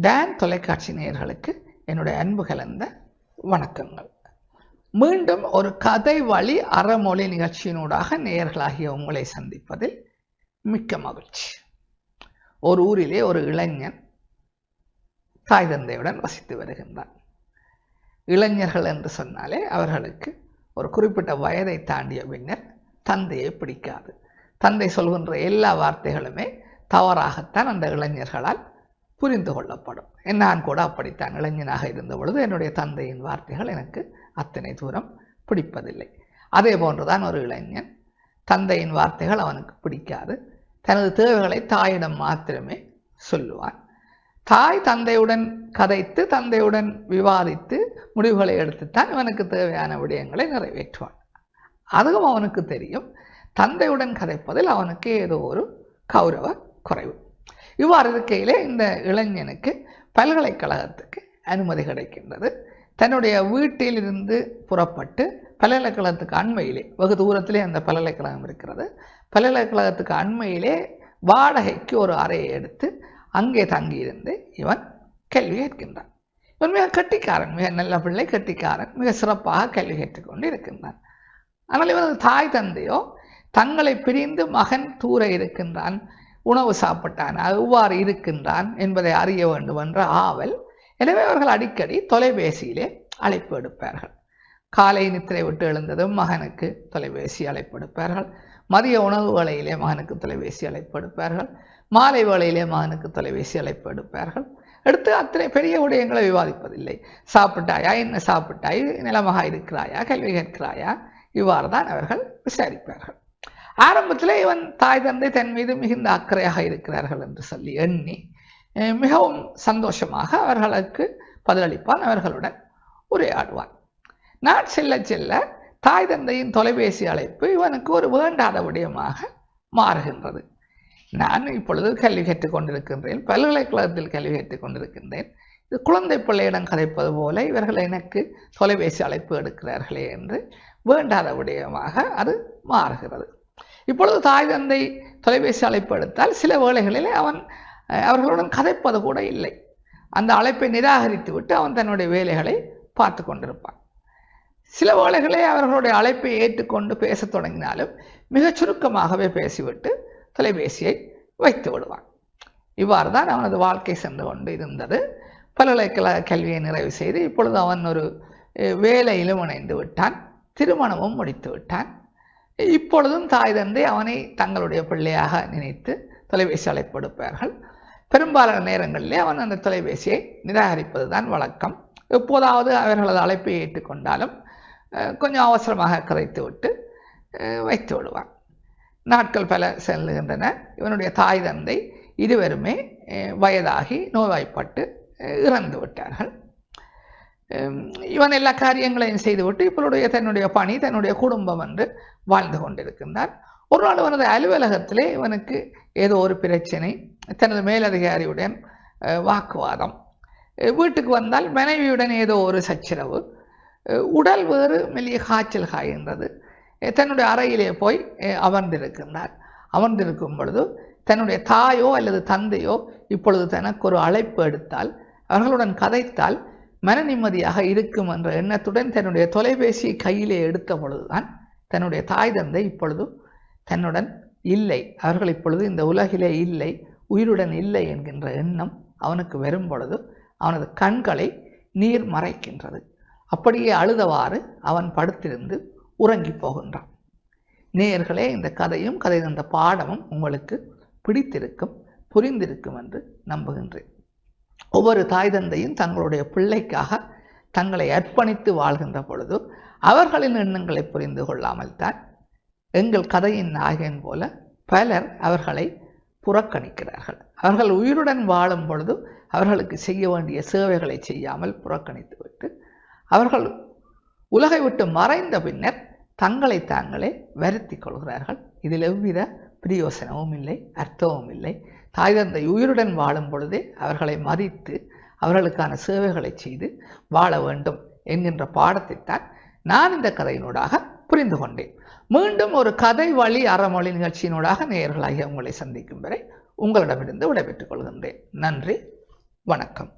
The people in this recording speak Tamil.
டேன் தொலைக்காட்சி நேயர்களுக்கு என்னுடைய அன்பு கலந்த வணக்கங்கள். மீண்டும் ஒரு கதை வழி அறமொழி நிகழ்ச்சியினூடாக நேயர்களாகிய உங்களை சந்திப்பதில் மிக்க மகிழ்ச்சி. ஒரு ஊரிலே ஒரு இளைஞன் தாய் தந்தையுடன் வசித்து வருகின்றான். இளைஞர்கள் என்று சொன்னாலே அவர்களுக்கு ஒரு குறிப்பிட்ட வயதை தாண்டிய பின்னர் தந்தையை பிடிக்காது. தந்தை சொல்கின்ற எல்லா வார்த்தைகளுமே தவறாகத்தான் அந்த இளைஞர்களால் புரிந்து கொள்ளப்படும். நான் கூட அப்படித்தான் இளைஞனாக இருந்த பொழுது என்னுடைய தந்தையின் வார்த்தைகள் எனக்கு அத்தனை தூரம் பிடிப்பதில்லை. அதே போன்றுதான் ஒரு இளைஞன். தந்தையின் வார்த்தைகள் அவனுக்கு பிடிக்காது. தனது தேவைகளை தாயிடம் மாத்திரமே சொல்லுவான். தாய் தந்தையுடன் கதைத்து தந்தையுடன் விவாதித்து முடிவுகளை எடுத்துத்தான் இவனுக்கு தேவையான விடயங்களை நிறைவேற்றுவான். அதுவும் அவனுக்கு தெரியும். தந்தையுடன் கதைப்பதில் அவனுக்கு ஏதோ ஒரு கௌரவ குறைவு. இவ்வாறு இருக்கையிலே இந்த இளைஞனுக்கு பல்கலைக்கழகத்துக்கு அனுமதி கிடைக்கின்றது. தன்னுடைய வீட்டிலிருந்து புறப்பட்டு பல்கலைக்கழகத்துக்கு அண்மையிலே வெகு தூரத்திலே அந்த பல்கலைக்கழகம் இருக்கிறது. பல்கலைக்கழகத்துக்கு அண்மையிலே வாடகைக்கு ஒரு அறையை எடுத்து அங்கே தங்கியிருந்து இவன் கல்வி கேட்கின்றான். இவன் மிக கட்டிக்காரன் மிக நல்ல பிள்ளை கட்டிக்காரன் மிக சிறப்பாக கல்வி கேட்டுக்கொண்டு இருக்கின்றான் ஆனால் இவனது தாய் தந்தையோ தங்களை பிரிந்து மகன் தூர இருக்கின்றான் உணவு சாப்பிட்டான். எவ்வாறு இருக்கின்றான் என்பதை அறிய வேண்டும் என்ற ஆவல். எனவே அவர்கள் அடிக்கடி தொலைபேசியிலே அழைப்பு எடுப்பார்கள். காலை நித்திரை விட்டு எழுந்ததும் மகனுக்கு தொலைபேசி அழைப்பு எடுப்பார்கள். மதிய உணவு வேளையிலே மகனுக்கு தொலைபேசி அழைப்பு எடுப்பார்கள். மாலை வேளையிலே மகனுக்கு தொலைபேசி அழைப்பு எடுப்பார்கள். எடுத்து அத்தனை பெரிய விடயங்களை விவாதிப்பதில்லை. சாப்பிட்டாயா? என்ன சாப்பிட்டாய்? நிலமாக இருக்கிறாயா? கல்வி கேட்கிறாயா? இவ்வாறு தான் அவர்கள் விசாரிப்பார்கள். ஆரம்பத்தில் இவன் தாய் தந்தை தன் மீது மிகுந்த அக்கறையாக இருக்கிறார்கள் என்று சொல்லி எண்ணி மிகவும் சந்தோஷமாக அவர்களுக்கு பதிலளிப்பான் அவர்களுடன் உரையாடுவான். நான் செல்ல செல்ல தாய் தந்தையின் தொலைபேசி அழைப்பு இவனுக்கு ஒரு வேண்டாத விடயமாக மாறுகின்றது. நான் இப்பொழுது கல்வி கற்றுக் கொண்டிருக்கின்றேன் பல்கலைக்கழகத்தில் கல்வி கற்றுக் கொண்டிருக்கின்றேன். இது குழந்தை பிள்ளையிடம் கதைப்பது போல இவர்கள் எனக்கு தொலைபேசி அழைப்பு எடுக்கிறார்களே என்று வேண்டாத விடயமாக அது மாறுகிறது. இப்பொழுது தாய் தந்தை தொலைபேசி அழைப்பு எடுத்தால் சில வேளைகளிலே அவன் அவர்களுடன் கதைப்பது கூட இல்லை. அந்த அழைப்பை நிராகரித்து விட்டு அவன் தன்னுடைய வேலைகளை பார்த்து கொண்டிருப்பான். சில வேளைகளே அவர்களுடைய அழைப்பை ஏற்றுக்கொண்டு பேசத் தொடங்கினாலும் மிகச் சுருக்கமாகவே பேசிவிட்டு தொலைபேசியை வைத்து விடுவான். இவ்வாறு தான் அவனது வாழ்க்கை சென்று கொண்டு இருந்தது. பல்கலைக்கழக கல்வியை நிறைவு செய்து இப்பொழுது அவன் ஒரு வேலையிலும் இணைந்து விட்டான். திருமணமும் முடித்து விட்டான். இப்பொழுதும் தாய் தந்தை அவனை தங்களுடைய பிள்ளையாக நினைத்து தொலைபேசி அழைப்படுப்பார்கள் பெரும்பாலான நேரங்களிலே அவன் அந்த தொலைபேசியை நிராகரிப்பது தான் வழக்கம். எப்போதாவது அவர்களது அழைப்பை ஏற்றுக்கொண்டாலும் கொஞ்சம் அவசரமாக கதைத்து விட்டு வைத்து விடுவான். நாட்கள் பல செல்லுகின்றன இவனுடைய தாய் தந்தை இருவருமே வயதாகி நோய்வாய்ப்பட்டு இறந்து விட்டார்கள். இவன் எல்லா காரியங்களையும் செய்துவிட்டு இவளுடைய தன்னுடைய பணி தன்னுடைய குடும்பம் என்று வாழ்ந்து கொண்டிருக்கின்றான் ஒரு நாள் இவனது அலுவலகத்திலே இவனுக்கு ஏதோ ஒரு பிரச்சனை தனது மேலதிகாரியுடன் வாக்குவாதம் வீட்டுக்கு வந்தால் மனைவியுடன் ஏதோ ஒரு சச்சரவு உடல் வேறு மெல்லிய காய்ச்சல் காய்கின்றது தன்னுடைய அறையிலே போய் அமர்ந்திருக்கின்றார் அமர்ந்திருக்கும் பொழுது தன்னுடைய தாயோ அல்லது தந்தையோ இப்பொழுது தனக்கு ஒரு அழைப்பு எடுத்தால் அவர்களுடன் கதைத்தால் மன நிம்மதியாக இருக்கும் என்ற எண்ணத்துடன் தன்னுடைய தொலைபேசியை கையிலே எடுத்த பொழுதுதான் தன்னுடைய தாய் தந்தை இப்பொழுது தன்னுடன் இல்லை. அவர்கள் இப்பொழுது இந்த உலகிலே இல்லை உயிருடன் இல்லை என்கின்ற எண்ணம் அவனுக்கு வரும் பொழுது அவனது கண்களை நீர் மறைக்கின்றது. அப்படியே அழுதவாறு அவன் படுத்திருந்து உறங்கி போகின்றான். நேயர்களே இந்த கதையும் கதை தந்த பாடமும் உங்களுக்கு பிடித்திருக்கும் புரிந்திருக்கும் என்று நம்புகின்றேன். ஒவ்வொரு தாய் தந்தையும் தங்களுடைய பிள்ளைக்காக தங்களை அர்ப்பணித்து வாழ்கின்ற பொழுது அவர்களின் எண்ணங்களை புரிந்து கொள்ளாமல் தான் எங்கள் கதையின் நாயகன் போல பலர் அவர்களை புறக்கணிக்கிறார்கள். அவர்கள் உயிருடன் வாழும் பொழுது அவர்களுக்கு செய்ய வேண்டிய சேவைகளை செய்யாமல் புறக்கணித்துவிட்டு அவர்கள் உலகை விட்டு மறைந்த பின்னர் தங்களை தாங்களே வருத்தி கொள்கிறார்கள். இதில் எவ்வித பிரயோசனமும் இல்லை அர்த்தமும் இல்லை. தாய் தந்தை உயிருடன் வாழும் பொழுதே அவர்களை மதித்து அவர்களுக்கான சேவைகளை செய்து வாழ வேண்டும் என்கின்ற பாடத்தைத்தான் நான் இந்த கதையினூடாக புரிந்து கொண்டேன். மீண்டும் ஒரு கதை வழி அறமொழி நிகழ்ச்சியினூடாக நேயர்களாகிய உங்களை சந்திக்கும் வரை உங்களிடமிருந்து விடைபெற்றுக் கொள்கின்றேன். நன்றி வணக்கம்.